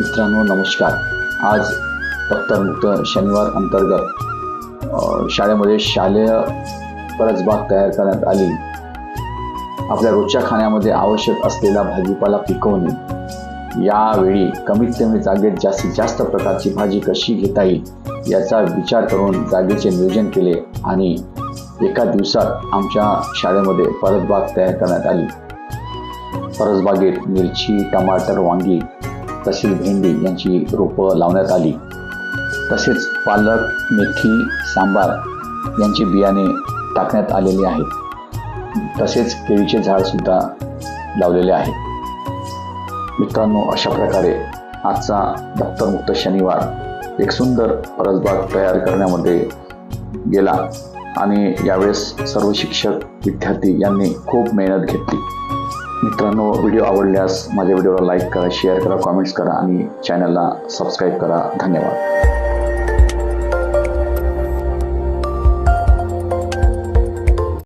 मित्रांनो नमस्कार. आज दप्तरमुक्त शनिवार अंतर्गत शाळेमध्ये शालेय परसबाग तयार करण्यात आली. आपल्या रोजच्या खाण्यामध्ये आवश्यक असलेला भाजीपाला पिकवणे यावेळी कमीत कमी जागेत जास्तीत जास्त प्रकारची भाजी कशी घेता येईल याचा विचार करून जागेचे नियोजन केले आणि एका दिवसात आमच्या शाळेमध्ये परसबाग तयार करण्यात आली. परसबागेत मिरची टमाटर वांगी तसेच भेंडी यांची रोपं लावण्यात आली. तसेच पालक मेथी सांबार यांची बियाणे टाकण्यात आलेली आहेत. तसेच केळीचे झाडसुद्धा लावलेले आहे मित्रांनो अशा प्रकारे आजचा दप्तरमुक्त शनिवार एक सुंदर परसबाग तयार करण्यामध्ये गेला आणि यावेळेस सर्व शिक्षक विद्यार्थी यांनी खूप मेहनत घेतली. मित्रांनो व्हिडिओ आवडल्यास माझ्या व्हिडिओला लाईक करा शेअर करा कॉमेंट्स करा आणि चॅनलला सबस्क्राईब करा. धन्यवाद.